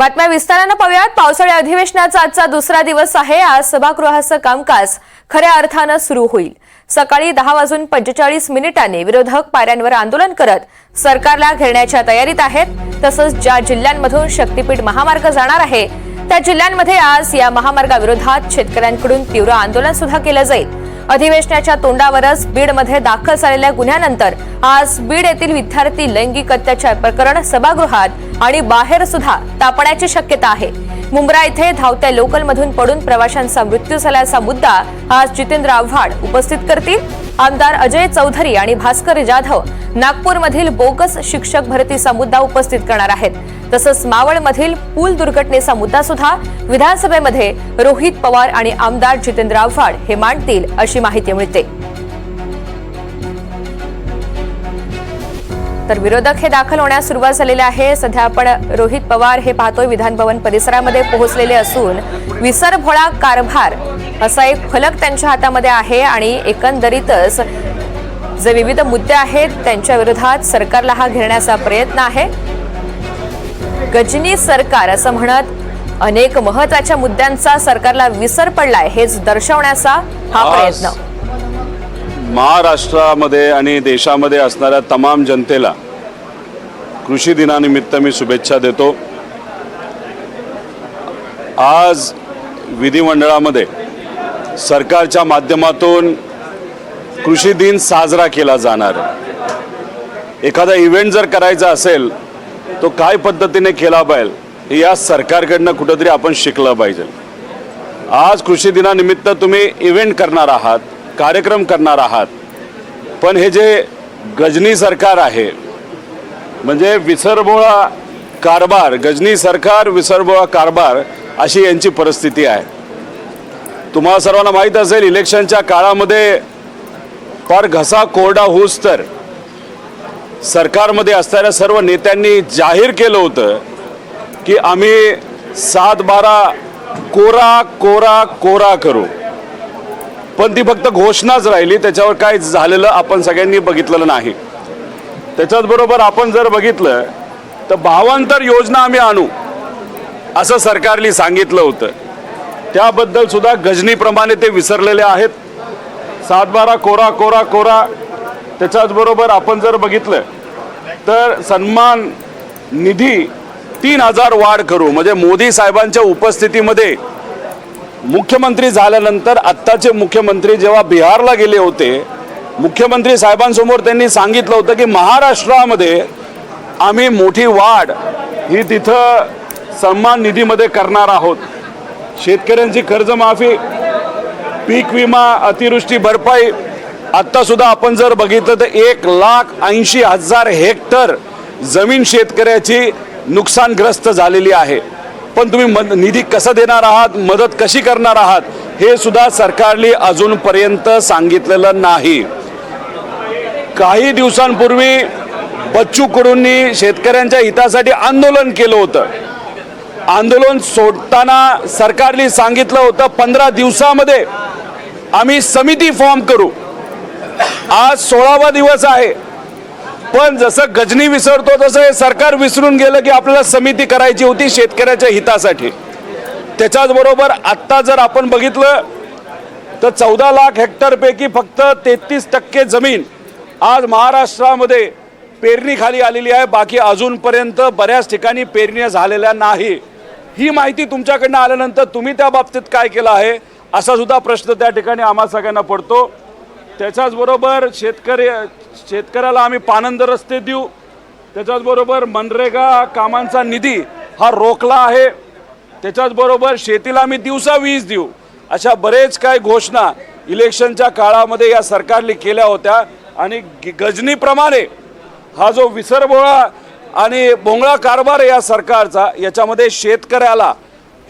बातम्या विस्तारानं पाहूयात. पावसाळी अधिवेशनाचा आजचा दुसरा दिवस आहे. आज सभागृहाचं कामकाज खऱ्या अर्थानं सुरू होईल. सकाळी दहा वाजून पंचेचाळीस मिनिटांनी विरोधक पाऱ्यांवर आंदोलन करत सरकारला घेरण्याच्या तयारीत आहेत. तसंच ज्या जिल्ह्यांमधून शक्तीपीठ महामार्ग जाणार आहे त्या जिल्ह्यांमध्ये आज या महामार्गाविरोधात शेतकऱ्यांकडून तीव्र आंदोलन सुद्धा केलं जाईल. अधिवेशनाच्या तोंडावरच बीडमध्ये दाखल झालेल्या गुन्ह्यानंतर आज बीड येथील विद्यार्थी लैंगिक अत्याचार प्रकरण सभागृहात आणि बाहेर सुद्धा तापण्याची शक्यता आहे. मुंब्रा येथे धावत्या लोकलमधून पडून प्रवाशांचा मृत्यू झाल्याचा मुद्दा आज जितेंद्र आव्हाड उपस्थित करतील. आमदार अजय चौधरी आणि भास्कर जाधव नागपूरमधील बोगस शिक्षक भरतीचा मुद्दा उपस्थित करणार आहेत. तसंच मावळमधील पूल दुर्घटनेचा मुद्दा सुद्धा विधानसभेमध्ये रोहित पवार आणि आमदार जितेंद्र आव्हाड हे मांडतील अशी माहिती मिळते. तर विरोधक हे दाखल होण्यास सुरुवात झालेली आहे. सध्या आपण रोहित पवार हे पाहतोय विधान भवन परिसरामध्ये पोहोचलेले असून विसरभोळा कारभार असा एक फलक त्यांच्या हातामध्ये आहे आणि एकंदरीतच जे विविध मुद्दे आहेत त्यांच्या विरोधात सरकारला हा घेण्याचा प्रयत्न आहे. गजनी सरकार असं म्हणत अनेक महत्त्वाच्या मुद्द्यांचा सरकारला विसर पडलाय हेच दर्शवण्याचा हा प्रयत्न. महाराष्ट्रामध्ये आणि देशामध्ये असणाऱ्या तमाम जनतेला कृषी दिनानिमित्त मी शुभेच्छा देतो. आज विधिमंडळामध्ये सरकारच्या माध्यमातून कृषी दिन साजरा केला जाणार एखादा इव्हेंट जर करायचा असेल तो काय पद्धतीने केला पाहिजे हे या सरकारकडनं कुठंतरी आपण शिकलं पाहिजे. आज कृषी दिनानिमित्त तुम्ही इव्हेंट करणार आहात. कार्यक्रम करणार आहात. पण हे जे गजनी सरकार आहे म्हणजे विसरबोळा कारभार गजनी सरकार विसरबोळा कारभार अशी यांची परिस्थिती आहे. तुम्हाला सर्वांना माहीत असेल इलेक्शनच्या काळामध्ये फार घसा कोरडा होऊस तर सरकारमध्ये असणाऱ्या सर्व नेत्यांनी जाहीर केलं होतं की आम्ही सात बारा कोरा कोरा कोरा करू. पण ती फक्त घोषणाच राहिली. त्याच्यावर काय झालेलं आपण सगळ्यांनी बघितलेलं नाही. त्याच्याच बरोबर आपण जर बघितलं तर भावांतर योजना आम्ही आणू असं सरकारने सांगितलं होतं. त्याबद्दल सुद्धा गजनीप्रमाणे ते विसरलेले आहेत. सातबारा कोरा कोरा कोरा त्याच्याच बरोबर आपण जर बघितलं तर सन्मान निधी तीन हजार वाढ करू. म्हणजे मोदी साहेबांच्या उपस्थितीमध्ये मुख्यमंत्री झाल्यानंतर आत्ताचे मुख्यमंत्री जेव्हा बिहारला गेले होते मुख्यमंत्री साहेबांसमोर त्यांनी सांगितलं होतं की महाराष्ट्रामध्ये आम्ही मोठी वाढ ही तिथं सन्मान निधीमध्ये करणार आहोत. शेतकऱ्यांची कर्जमाफी पीक विमा अतिवृष्टी भरपाई आत्तासुद्धा आपण जर बघितलं तर एक लाख ऐंशी हजार हेक्टर जमीन शेतकऱ्याची नुकसानग्रस्त झालेली आहे. पण तुम्ही मद निधी कसं देणार आहात मदत कशी करणार आहात हे सुद्धा सरकारने अजूनपर्यंत सांगितलेलं नाही. काही दिवसांपूर्वी बच्चू कडूंनी शेतकऱ्यांच्या हितासाठी आंदोलन केलं होतं. आंदोलन सोडताना सरकारने सांगितलं होतं पंधरा दिवसामध्ये आम्ही समिती फॉर्म करू. आज सोळावा दिवस आहे. पण जसं गजनी विसरतो तसं हे सरकार विसरून गेलं की आपल्याला समिती करायची होती शेतकऱ्याच्या हितासाठी. त्याच्याचबरोबर आत्ता जर आपण बघितलं तर चौदा लाख हेक्टरपैकी फक्त तेहतीस टक्के जमीन आज महाराष्ट्रामध्ये पेरणीखाली आलेली आहे. बाकी अजूनपर्यंत बऱ्याच ठिकाणी पेरण्या झालेल्या नाही. ही माहिती तुमच्याकडनं आल्यानंतर तुम्ही त्या बाबतीत काय केलं आहे असा सुद्धा प्रश्न त्या ठिकाणी आम्हा सगळ्यांना पडतो. त्याच्याचबरोबर शेतकरी शेतकऱ्याला आम्ही पानंद रस्ते देऊ. त्याच्याचबरोबर मनरेगा कामांचा निधी हा रोखला आहे. त्याच्याचबरोबर शेतीला आम्ही दिवसा वीज देऊ. अशा बरेच काही घोषणा इलेक्शनच्या काळामध्ये या सरकारने केल्या होत्या. आणि ग- गजनीप्रमाणे हा जो विसरभोळा आणि भोंगळा कारभार आहे या सरकारचा याच्यामध्ये शेतकऱ्याला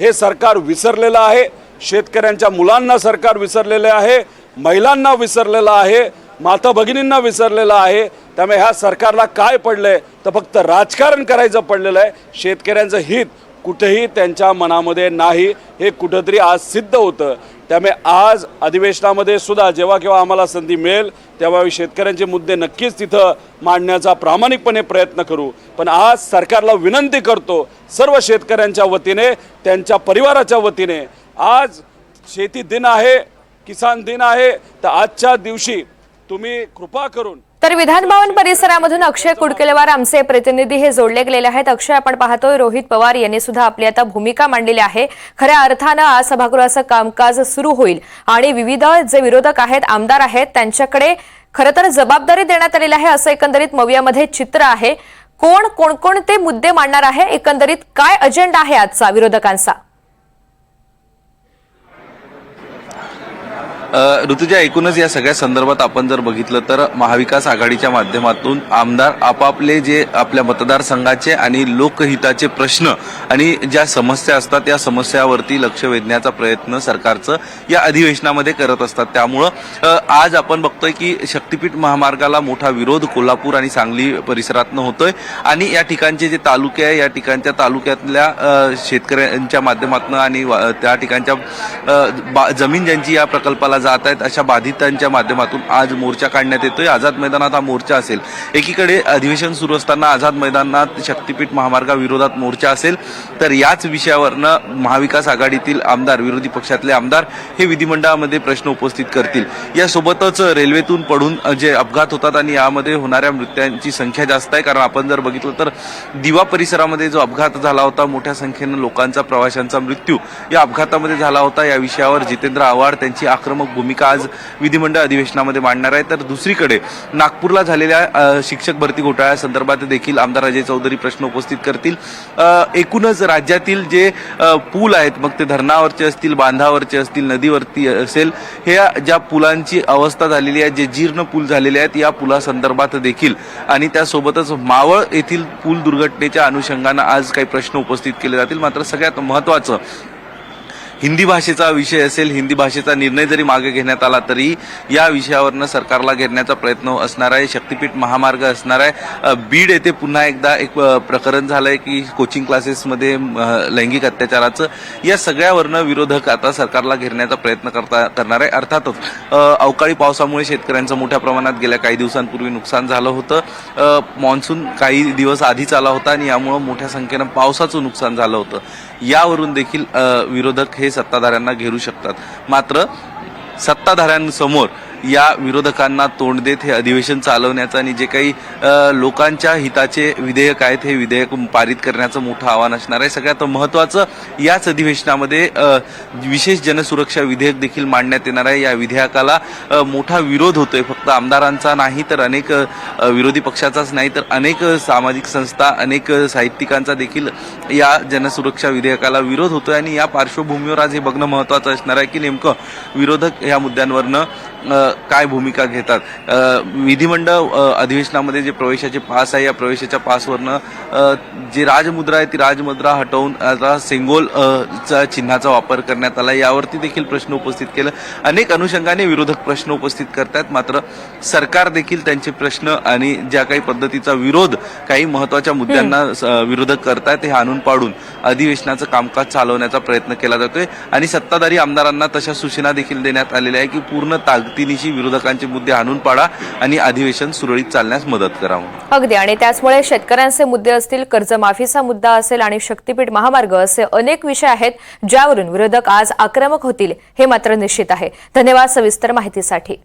हे सरकार विसरलेलं आहे. शेतकऱ्यांच्या मुलांना सरकार विसरलेले आहे. महिलांना विसरलेलं आहे माता भगिनींना विसरलेलं आहे. त्यामुळे ह्या सरकारला काय पडलंय? तर फक्त राजकारण करायचं पडलेलं आहे. शेतकऱ्यांचं हित कुठेही त्यांच्या मनामध्ये नाही. हे कुठंतरी आज सिद्ध होतं. त्यामुळे आज अधिवेशनामध्ये सुद्धा जेव्हा केव्हा आम्हाला संधी मिळेल तेव्हा शेतकऱ्यांचे मुद्दे नक्कीच तिथं मांडण्याचा प्रामाणिकपणे प्रयत्न करू. पण आज सरकारला विनंती करतो सर्व शेतकऱ्यांच्या वतीने त्यांच्या परिवाराच्या वतीने आज शेती दिन आहे. किसान दिन आहे तर आजच्या दिवशी तुम्ही कृपा करून तर विधान भवन परिसरामधून अक्षय कुडकेलवार आमचे प्रतिनिधी हे जोडले गेलेले आहेत. अक्षय आपण पाहतोय रोहित पवार यांनी सुद्धा आपली आता भूमिका मांडलेली आहे. खऱ्या अर्थानं आज सभागृहाचं कामकाज सुरू होईल आणि विविध जे विरोधक आहेत आमदार आहेत त्यांच्याकडे खरं तर जबाबदारी देण्यात आलेली आहे असं एकंदरीत मवियामध्ये चित्र आहे. कोण कोणकोणते मुद्दे मांडणार आहे? एकंदरीत काय अजेंडा आहे आजचा विरोधकांचा? ऋतुजा एकूणच या सगळ्या संदर्भात आपण जर बघितलं तर महाविकास आघाडीच्या माध्यमातून आमदार आपापले जे आपल्या मतदारसंघाचे आणि लोकहिताचे प्रश्न आणि ज्या समस्या असतात त्या समस्यावरती लक्ष वेधण्याचा प्रयत्न सरकारचं या अधिवेशनामध्ये करत असतात. त्यामुळं आज आपण बघतोय की शक्तीपीठ महामार्गाला मोठा विरोध कोल्हापूर आणि सांगली परिसरातनं होतोय आणि या ठिकाणचे जे तालुके आहे या ठिकाणच्या तालुक्यातल्या शेतकऱ्यांच्या माध्यमातून आणि त्या ठिकाणच्या बा- जमीन ज्यांची या प्रकल्पाला जात आहेत अशा बाधितांच्या माध्यमातून आज मोर्चा काढण्यात येतोय. आझाद मैदानात हा मोर्चा असेल. एकीकडे अधिवेशन सुरू असताना आझाद मैदानात शक्तीपीठ महामार्गाविरोधात मोर्चा असेल तर याच विषयावरनं महाविकास आघाडीतील आमदार विरोधी पक्षातले आमदार हे विधिमंडळामध्ये प्रश्न उपस्थित करतील. यासोबतच रेल्वेतून पडून जे अपघात होतात आणि यामध्ये होणाऱ्या मृत्यांची संख्या जास्त आहे कारण आपण जर बघितलं तर दिवा परिसरामध्ये जो अपघात झाला होता मोठ्या संख्येनं लोकांचा प्रवाशांचा मृत्यू या अपघातामध्ये झाला होता. या विषयावर जितेंद्र आव्हाड त्यांची आक्रमक भूमिका आज विधिमंडळ अधिवेशनामध्ये मांडणार आहे. तर दुसरीकडे नागपूरला झालेल्या शिक्षक भरती घोटाळ्यासंदर्भात देखील आमदार अजय चौधरी प्रश्न उपस्थित करतील. एकूणच राज्यातील जे पूल आहेत मग ते धरणावरचे असतील बांधावरचे असतील नदीवरती असेल हे ज्या पुलांची अवस्था झालेली आहे जे जीर्ण पूल झालेले आहेत या पुलासंदर्भात देखील आणि त्यासोबतच मावळ येथील पूल दुर्घटनेच्या अनुषंगानं आज काही प्रश्न उपस्थित केले जातील. मात्र सगळ्यात महत्त्वाचं हिंदी भाषेचा विषय असेल हिंदी भाषेचा निर्णय जरी मागे घेण्यात आला तरी या विषयावरनं सरकारला घेण्याचा प्रयत्न असणार आहे. शक्तीपीठ महामार्ग असणार आहे. बीड येथे पुन्हा एकदा एक प्रकरण प्रकरण झालंय की कोचिंग क्लासेसमध्ये लैंगिक अत्याचाराचं या सगळ्यावरनं विरोधक आता सरकारला घेरण्याचा प्रयत्न करता करणार आहे. अर्थातच अवकाळी पावसामुळे शेतकऱ्यांचं मोठ्या प्रमाणात गेल्या काही दिवसांपूर्वी नुकसान झालं होतं. मान्सून काही दिवस आधीच आला होता आणि यामुळं मोठ्या संख्येनं पावसाचं नुकसान झालं होतं. यावरून देखील विरोधक हे सत्ताधाऱ्यांना घेरू शकतात. मात्र सत्ताधाऱ्यांसमोर या विरोधकांना तोंड देत हे अधिवेशन चालवण्याचं आणि जे काही लोकांच्या हिताचे विधेयक आहेत हे विधेयक पारित करण्याचं मोठं आव्हान असणार आहे. सगळ्यात महत्त्वाचं याच अधिवेशनामध्ये विशेष जनसुरक्षा विधेयक देखील मांडण्यात येणार आहे. या विधेयकाला मोठा विरोध होतोय. फक्त आमदारांचा नाही तर अनेक विरोधी पक्षाचाच नाही तर अनेक सामाजिक संस्था अनेक साहित्यिकांचा देखील या जनसुरक्षा विधेयकाला विरोध होतोय. आणि या पार्श्वभूमीवर आज हे बघणं महत्त्वाचं असणार आहे की नेमकं विरोधक या मुद्द्यांवरनं काय भूमिका घेतात? विधिमंडळ अधिवेशनामध्ये जे प्रवेशाचे पास आहे या प्रवेशाच्या पासवरनं जी राजमुद्रा आहे ती राजमुद्रा हटवून आता सेंगोल चा चिन्हाचा वापर करण्यात आला. यावरती देखील प्रश्न उपस्थित केलं. अनेक अनुषंगाने विरोधक प्रश्न उपस्थित करतात. मात्र सरकार देखील त्यांचे प्रश्न आणि ज्या काही पद्धतीचा विरोध काही महत्त्वाच्या मुद्द्यांना विरोधक करतायत हे आणून पाडून अधिवेशनाचं कामकाज चालवण्याचा प्रयत्न केला जातोय. आणि सत्ताधारी आमदारांना तशा सूचना देखील देण्यात आलेल्या आहे की पूर्ण ताकदीनिशी विरोधकांचे मुद्दे आणून पाडा आणि अधिवेशन सुरळीत चालण्यास मदत करावं अगदी. आणि त्याचमुळे शेतकऱ्यांचे मुद्दे असतील कर्जमाफीचा मुद्दा असेल आणि शक्तीपीठ महामार्ग असे अनेक विषय आहेत ज्यावरून विरोधक आज आक्रमक होतील हे मात्र निश्चित आहे. धन्यवाद सविस्तर माहितीसाठी.